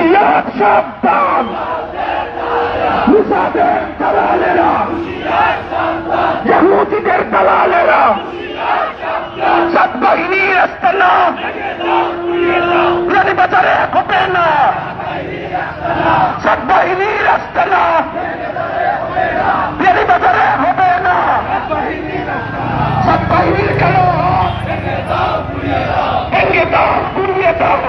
হুশিয়ার সাবধান মুসাদের দালালেরা ইহুদিদের দালালেরা সৎবাহিনীর আস্তানা বিরোধী বাজারে হবে না সৎবাহিনীর আস্তানা বিরোধী বাজারে হবে না সৎবাহিনীর কেন ভেঙে দাও গুড়িয়ে দাও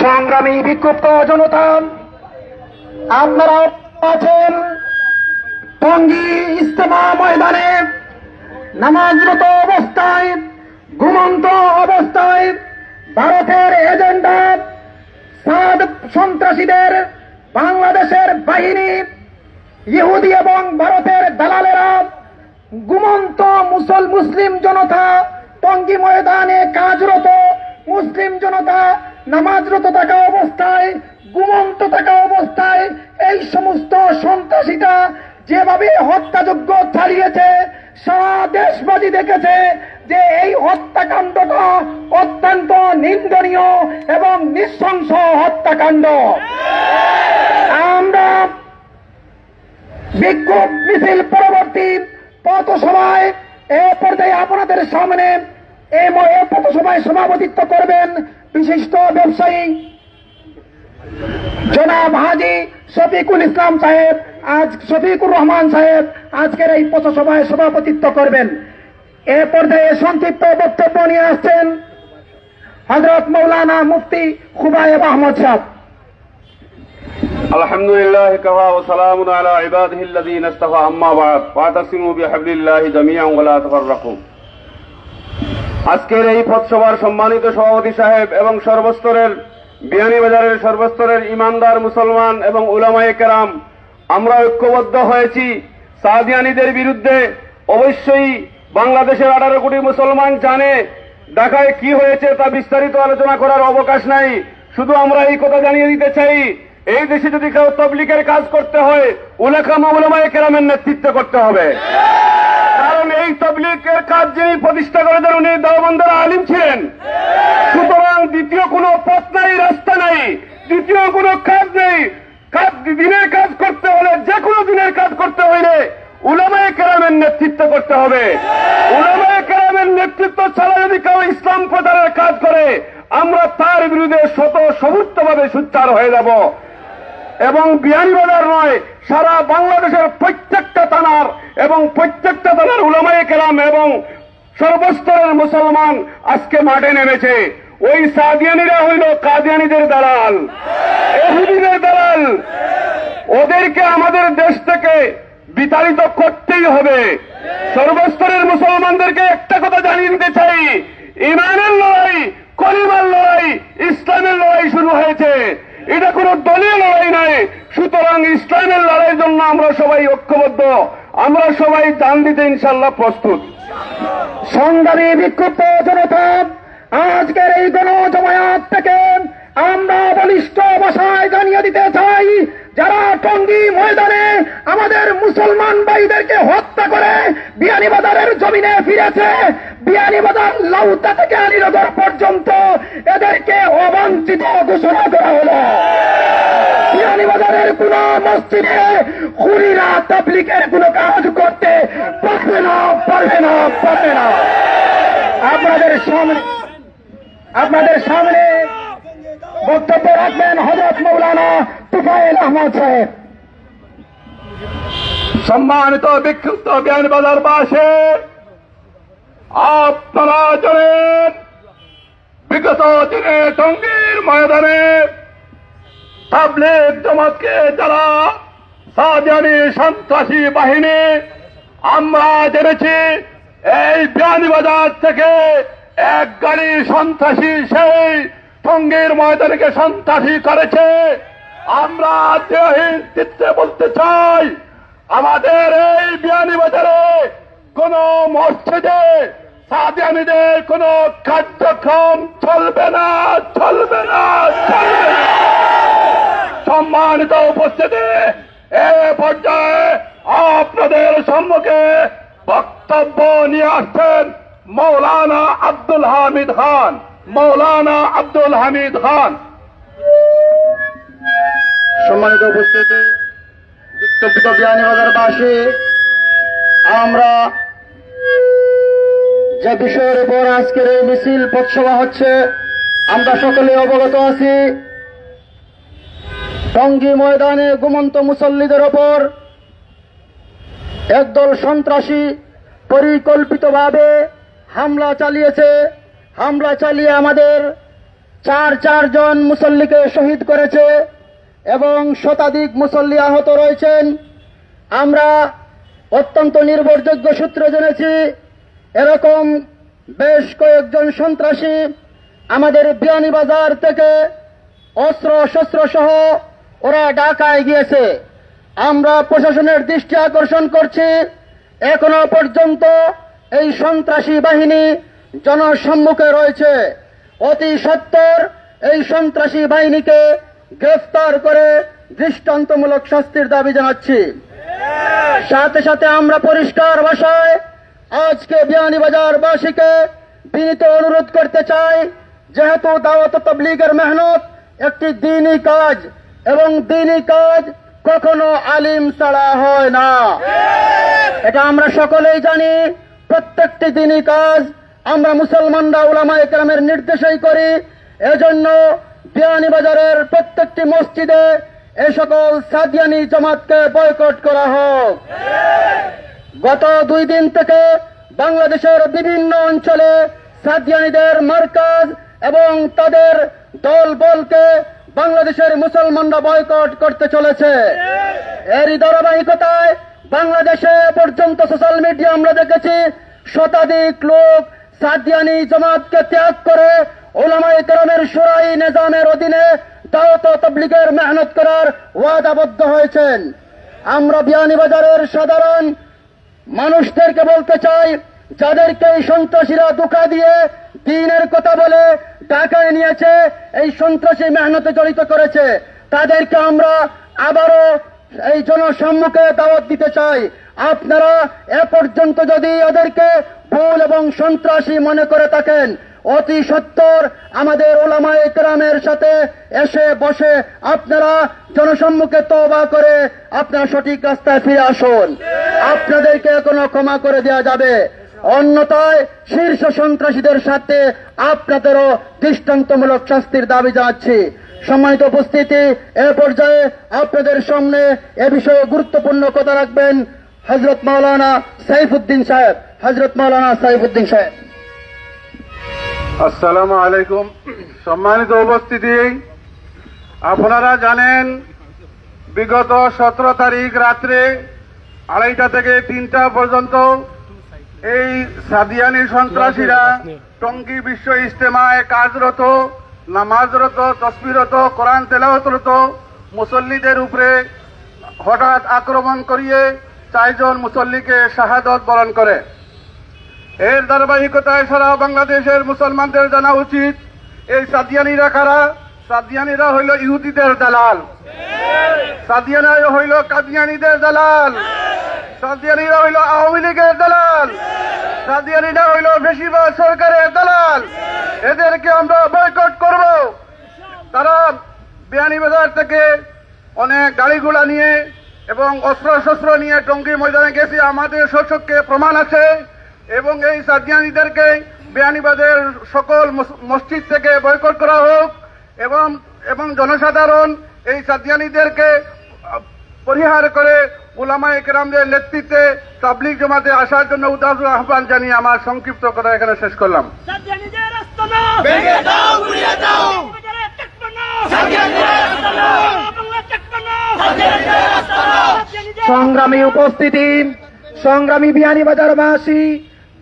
সংগ্রামী বিক্ষুব্ধ জনতা আপনারা আছেন টঙ্গী ইস্তেমা ময়দানে। নামাজরত অবস্থায়, ঘুমন্ত অবস্থায় ভারতের এজেন্ডা সাদ সন্ত্রাসীদের, বাংলাদেশের বাহিনী, ইহুদি এবং ভারতের দালালেরা ঘুমন্ত মুসল মুসলিম জনতা টঙ্গী ময়দানে কাজরত। মুসলিম জনতা নামাজরত থাকা অবস্থায়, ঘুমন্ত থাকা অবস্থায় এই সমস্ত সন্ত্রাসীটা যেভাবে হত্যাযোগ্য চালিয়েছে, সারা দেশবাসী দেখেছে যে এই হত্যাকাণ্ডটা অত্যন্ত নিন্দনীয় এবং নৃশংস হত্যাকাণ্ড। আমরা বিক্ষোভ মিছিল পরবর্তী পথসভায় এ পর্যায়ে আপনাদের সামনে এ ম- এ পথসভায় সভাপতিত্ব করবেন বিশিষ্ট ব্যবসায়ী জনাব হাজি শফিকুল ইসলাম সাহেব। আজ শফিকুর রহমান সাহেব আজকের এই পথসভায় সভাপতিত্ব করবেন। এ পর্যায়ে সংক্ষিপ্ত বক্তব্য নিয়ে আসছেন হজরত মৌলানা মুফতি খুবায়েব আহমদ সাহেব। الحمد لله كفى وسلام على عباده الذين اصطفى أما بعد واعتصموا بحبل الله جميعا ولا تفرقوا আজকের এই পথসভার সম্মানিত সভাপতি সাহেব এবং সর্বস্তরের বিয়ানীবাজারের সর্বস্তরের ইমানদার মুসলমান এবং উলামায়ে কেরাম আমরা ঐক্যবদ্ধ হয়েছি সাদিয়ানিদের বিরুদ্ধে অবশ্যই বাংলাদেশের আঠারো কোটি মুসলমান জানে ঢাকায় কি হয়েছে তা বিস্তারিত আলোচনা করার অবকাশ নাই শুধু আমরা এই কথা জানিয়ে দিতে চাই এই দেশে যদি কেউ তবলিকের কাজ করতে হয় উলেখামা উলামায়ে কেরামের নেতৃত্ব করতে হবে। কারণ এই তবলিকের কাজ যিনি প্রতিষ্ঠা করেছেন, উনি দেওবন্দের আলিম ছিলেন। সুতরাং দ্বিতীয় কোনো পথ নাই, রাস্তা নাই, দ্বিতীয় কোনো কাজ নেই। কাজ, দিনের কাজ করতে হলে যে কোনো দিনের কাজ করতে হইলে উলামায়ে কেরামের নেতৃত্ব করতে হবে। উলামায়ে কেরামের নেতৃত্ব ছাড়া যদি কেউ ইসলাম প্রচারের কাজ করে, আমরা তার বিরুদ্ধে শত সবুত্তভাবে সুচ্চার হয়ে যাব। এবং বিয়ানীবাজার নয়, সারা বাংলাদেশের প্রত্যেকটা থানার এবং প্রত্যেকটা থানার উলামায়ে কেরাম এবং সর্বস্তরের মুসলমান আজকে মাঠে নেমেছে। ওই সাদিয়ানিরা হইল কাদিয়ানিদের দালাল। এহুদিদের দালাল। ওদেরকে আমাদের দেশ থেকে বিতাড়িত করতেই হবে। সর্বস্তরের মুসলমানদেরকে একটা কথা জানিয়ে দিতে চাই, ইমানের লড়াই কলিমার লড়াই ইসলামের লড়াই শুরু হয়েছে এটা কোনো দলীয় লড়াই নাই। সুতরাং ইসলামের লড়াইয়ের জন্য আমরা সবাই ঐক্যবদ্ধ। আমরা সবাই দান দিতে ইনশাল্লাহ প্রস্তুত। সংগ্রামী বিক্ষুব্ধ জনতা, আজকের এই গণজমায়াত থেকে আমরা বলিষ্ঠ ভাষায় জানিয়ে দিতে চাই, যারা টঙ্গী ময়দানে আমাদের মুসলমান ভাইদেরকে হত্যা করে বিয়ানীবাজারের জমিনে ফিরেছে বিয়ানীবাজার লাউতা থেকে আলীনগর পর্যন্ত এদেরকে অবাঞ্ছিত ঘোষণা করা হলো। বিয়ানীবাজারের কোন মসজিদে খুনিরা তাবলিকের কোন কাজ করতে পারবে না পারবে না পারবে না। আপনাদের সামনে আপনাদের সামনে বক্তব্য রাখবেন হজরত মৌলানা তুফাইল আহমদ সাহেব। সম্মানিত বিক্ষুব্ধ জ্ঞান বাজার বাসে আপনারা জানেন, বিগত দিনে টঙ্গীর ময়দানে তাবলিগ জমাতকে যারা সাদিয়ানি সন্ত্রাসী বাহিনী, আমরা জেনেছি, এই বিয়ানীবাজার থেকে এক গাড়ি সন্ত্রাসী সেই টঙ্গীর ময়দানকে সন্ত্রাসী করেছে। আমরা দেহীন চিত্রে বলতে চাই, আমাদের এই বিয়ানীবাজারে কোন মসজিদে সাদিয়ানিদের কোন কার্যক্রম না, চলবে না চলবে না। সম্মানিত উপস্থিতি, এ পর্যায়ে আপনাদের সম্মুখে বক্তব্য নিয়ে আসছেন মৌলানা আব্দুল হামিদ খান। মৌলানা আব্দুল হামিদ খান। সম্মানিত উপস্থিতি আমরা যে বিষয়ের উপর আজকের এই মিছিল পথসভা হচ্ছে, আমরা সকলে অবগত আছি। টঙ্গী ময়দানে ঘুমন্ত মুসল্লিদের ওপর একদল সন্ত্রাসী পরিকল্পিতভাবে হামলা চালিয়েছে। হামলা চালিয়ে আমাদের চার চারজন মুসল্লিকে শহীদ করেছে এবং শতাধিক মুসল্লি আহত রয়েছেন। আমরা অত্যন্ত নির্ভরযোগ্য সূত্র জেনেছি, এরকম বেশ কয়েকজন সন্ত্রাসী আমাদের বিয়ানীবাজার থেকে অস্ত্র, শস্ত্র সহ ওরা ঢাকায় গিয়েছে। আমরা প্রশাসনের দৃষ্টি আকর্ষণ করছি। এখনও পর্যন্ত এই সন্ত্রাসী বাহিনী জনসম্মুখে রয়েছে। অতি সত্বর এই সন্ত্রাসী বাহিনীকে গ্রেফতার করে দৃষ্টান্তমূলক শাস্তির দাবি জানাচ্ছি। সাথে সাথে আমরা পরিষ্কার ভাষায় আজকে বিয়ানীবাজার বাসীকে বিনীত অনুরোধ করতে চাই, যেহেতু দাওয়াত তবলিগের মেহনত একটি দিনই কাজ এবং দিনই কাজ কখনো আলিম ছাড়া হয় না। এটা আমরা সকলেই জানি, প্রত্যেকটি দিনই কাজ আমরা মুসলমানরা উলামা একরামের নির্দেশই করি, এজন্য বিয়ানীবাজারের প্রত্যেকটি মসজিদে এ সকল সাদিয়ানি জমাতকে বয়কট করা হোক। গত দুই দিন থেকে বাংলাদেশের বিভিন্ন অঞ্চলে সাদিয়ানিদের মার্কাজ এবং তাদের দল বলকে বাংলাদেশের মুসলমানরা বয়কট করতে চলেছে। এরই ধারাবাহিকতায় বাংলাদেশে পর্যন্ত সোশ্যাল মিডিয়া আমরা দেখেছি শতাধিক লোক সাদিয়ানি জামাতকে ত্যাগ করে ওলামাই করমের সুরাই নিজামের অধীনে দাওয়াত তবলিগের মেহনত করার ওয়াদাবদ্ধ হয়েছেন। আমরা বিয়ানীবাজারের সাধারণ মানুষদেরকে বলতে চাই, যাদেরকে এই সন্ত্রাসীরা ধোকা দিয়ে দিনের কথা বলে টাকায় নিয়েছে, এই সন্ত্রাসী মেহনতে জড়িত করেছে। তাদেরকে আমরা আবারও এই জনসম্মুখে দাওয়াত দিতে চাই। আপনারা এ পর্যন্ত যদি ওদেরকে ভুল এবং সন্ত্রাসী মনে করে থাকেন, অতি সত্তর আমাদের ওলামায়ে কেরামের সাথে এসে বসে আপনারা জনসম্মুখে তওবা করে আপনারা সঠিক রাস্তায় ফিরে আসুন। আপনাদেরকে এখনও ক্ষমা করে দেওয়া যাবে। অন্যথায় শীর্ষ সন্ত্রাসীদের সাথে আপনাদেরও দৃষ্টান্তমূলক শাস্তির দাবি জানাচ্ছি। সম্মানিত উপস্থিতি, এ পর্যায়ে আপনাদের সামনে এ বিষয়ে গুরুত্বপূর্ণ কথা রাখবেন হজরত মাওলানা সাইফুদ্দিন সাহেব। হজরত মাওলানা সাইফুদ্দিন সাহেব। আসসালামু আলাইকুম। সম্মানিত উপস্থিতি, আপনারা জানেন, বিগত সতেরো তারিখ রাত্রে আড়াইটা থেকে তিনটা পর্যন্ত এই সাদিয়ানি সন্ত্রাসীরা টঙ্গী বিশ্ব ইজতেমায় কাজরত নামাজরত, তসবিরত, কোরআন তেলাওয়াতরত মুসল্লিদের উপরে হঠাৎ আক্রমণ করিয়ে চারজন মুসল্লিকে শাহাদত বরণ করে। এর ধারাবাহিকতায় সারা বাংলাদেশের মুসলমানদের জানা উচিত, এই সাদিয়ানিরা কারা? সাদিয়ানিরা হইল ইহুদিদের দালাল। সাদিয়ানিরা হইল কাদিয়ানিদের দালাল। সাদিয়ানিরা হইল আওয়ামী লীগের দালাল সাদিয়ানিরা হইল বেশিরভাগ সরকারের দালাল। এদেরকে আমরা বয়কট করব। তারা বিয়ানীবাজার থেকে অনেক গাড়ি ঘোড়া নিয়ে এবং অস্ত্র শস্ত্র নিয়ে টঙ্গী ময়দানে গেছে। আমাদের শোষককে প্রমাণ আছে এবং এই সাদিয়ানিদেরকে বিয়ানীবাজারের সকল মসজিদ থেকে বয়কট করা হোক এবং এবং জনসাধারণ এই সাদিয়ানিদেরকে পরিহার করে উলামা একরামদের নেতৃত্বে তাবলিক জমাতে আসার জন্য উদাহরণ আহ্বান জানিয়ে আমার সংক্ষিপ্ত কথা এখানে শেষ করলাম। সংগ্রামী উপস্থিতি সংগ্রামী বিয়ানীবাজারবাসী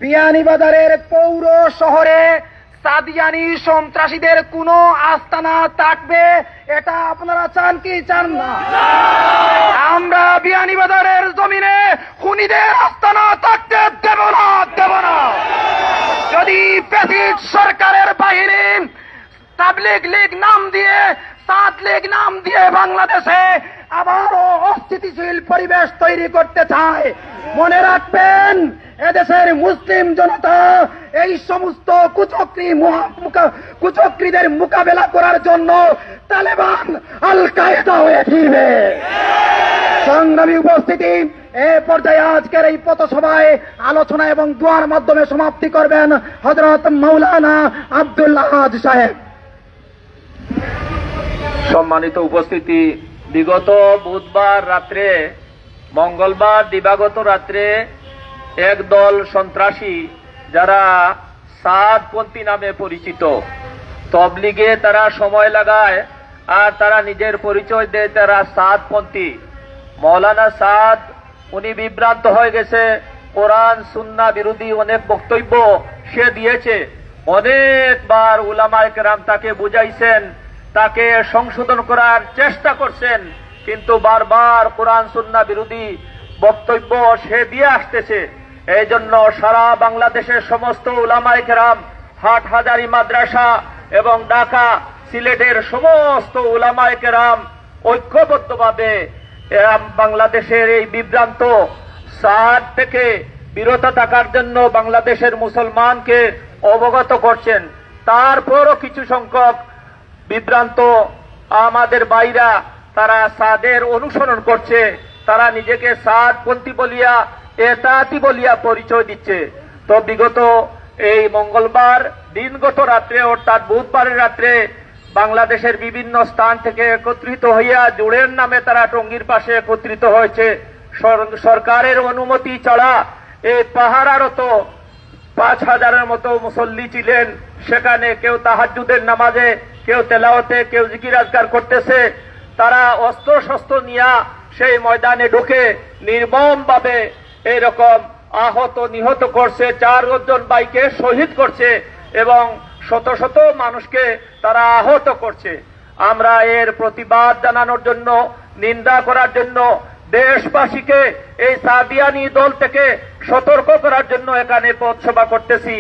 বিয়ানীবাজারের পৌর শহরে সাদিয়ানি সন্ত্রাসীদের কোনো আস্তানা থাকবে এটা আপনারা চান কি চান না। আমরা বিয়ানীবাজারের জমিনে খুনিদের আস্তানা থাকতে দেব না দেব না। যদি সরকারের বাহিনী তাবলিগ লীগ নাম দিয়ে লীগ নাম দিয়ে বাংলাদেশে আবারও অস্থিতিশীল পরিবেশ তৈরি করতে চায়। মনে রাখবেন, এদেশের মুসলিম জনতা এই সমস্ত কুচক্রী কুচক্রীদের মোকাবেলা করার জন্য তালেবান আল কায়দা হয়ে ফিরবে। সংগ্রামী উপস্থিতি, এ পর্যায়ে আজকের এই পথসভায় আলোচনা এবং দোয়ার মাধ্যমে সমাপ্তি করবেন হজরত মৌলানা আব্দুল্লাহ সাহেব। সম্মানিত উপস্থিতি। বিগত বুধবার রাত্রে, মঙ্গলবার দিবাগত রাত্রে একদল সন্ত্রাসী যারা সাদপন্থী নামে পরিচিত, তবলিগে তারা সময় লাগায় আর তারা নিজের পরিচয় দেয় তারা সাদপন্থী। মৌলানা সাদ, উনি বিভ্রান্ত হয়ে গেছে। কোরআন সুন্না বিরোধী অনেক বক্তব্য সে দিয়েছে। অনেকবার উলামায় কেরাম তাকে বুঝাইছেন তাকে সংশোধন করার চেষ্টা করছেন, কিন্তু বারবার কোরআন সুন্না বিরোধী বক্তব্য সে দিয়ে আসতেছে। এই জন্য সারা বাংলাদেশের সমস্ত উলামায় কেরাম হাট হাজারি মাদ্রাসা এবং ঢাকা সিলেটের সমস্ত উলামায় কেরাম ঐক্যবদ্ধভাবে বাংলাদেশের এই বিভ্রান্ত সার থেকে বিরত থাকার জন্য বাংলাদেশের মুসলমানকে অবগত করছেন। তারপরও কিছু সংখ্যক বিভ্রান্ত আমাদের বাইরা তারা সাদের অনুসরণ করছে, তারা নিজেকে সাদপন্থী বলিয়া, এতাতি বলিয়া পরিচয় দিচ্ছে। তো বিগত এই মঙ্গলবার, দিনগত রাত্রে, অর্থাৎ বুধবারের রাত্রে, বাংলাদেশের বিভিন্ন স্থান থেকে একত্রিত হইয়া জুড়ের নামে তারা টঙ্গীর পাশে একত্রিত হয়েছে। সরকারের অনুমতি ছাড়া এই পাহারারত পাঁচ হাজারের মতো মুসল্লি ছিলেন। সেখানে কেউ তাহাজুদের নামাজে কেউ তেলাওতে কেউ জিকির আজগার করতেছে, তারা অস্ত্র শস্ত্র নিয়া সেই ময়দানে ঢুকে নির্মম ভাবে এইরকম আহত, নিহত করছে চারজন বাইকে শহীদ করছে এবং শত শত মানুষকে তারা আহত করছে। আমরা এর প্রতিবাদ জানানোর জন্য, নিন্দা করার জন্য, দেশবাসীকে এই সাদিয়ানি দল থেকে সতর্ক করার জন্য এখানে পথসভা করতেছি।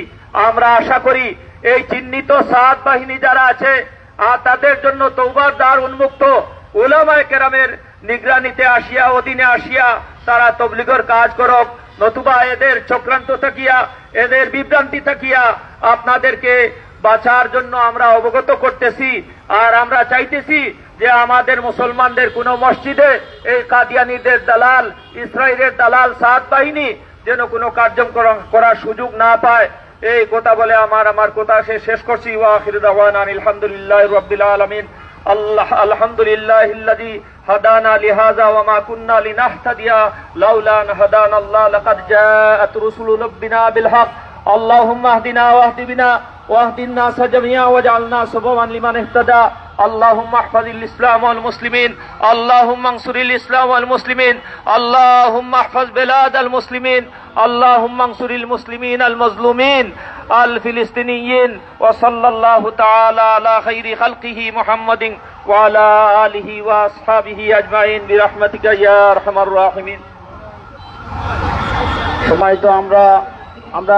আমরা আশা করি এই চিহ্নিত সাদ বাহিনী যারা আছে আর তাদের জন্য তৌবার দ্বার উন্মুক্ত ওলামায় কেরামের নিগরানিতে আসিয়া, অধীনে আসিয়া তারা তবলিগের কাজ করক। নতুবা এদের চক্রান্ত থাকিয়া, এদের বিভ্রান্তি থাকিয়া আপনাদেরকে বাঁচার জন্য আমরা অবগত করতেছি। আর আমরা চাইতেছি যে আমাদের মুসলমানদের কোন মসজিদে এই কাদিয়ানিদের দালাল ইসরায়েলের দালাল সাত বাহিনী যেন কোনো কার্যক্রম করার সুযোগ না পায়। এই কথা বলে আমার আমার কথা সে শেষ করছি। ওয়াখির দাওয়ান আলহামদুলিল্লাহ আল্লাহ, আলহামদুলিল্লাহ ইল্লাযী হাদানা লিহাযা ওয়া মা কুন্না লিনাহতাদিয়া। লাউলা আন হাদানাল্লাহ লাকাদ জাআত রুসুলু রাব্বিনা বিল হক। اللهم اهدنا واهد بنا واهد الناس جميعا واجعلنا سببا لمن اهتدى اللهم احفظ الاسلام والمسلمين اللهم انصر الاسلام والمسلمين اللهم احفظ بلاد المسلمين اللهم انصر المسلمين المظلومين الفلسطينيين وصلى الله تعالى على خير خلقه محمد وعلى اله واصحابه اجمعين برحمتك يا ارحم الراحمين সময় তো আমরা আমরা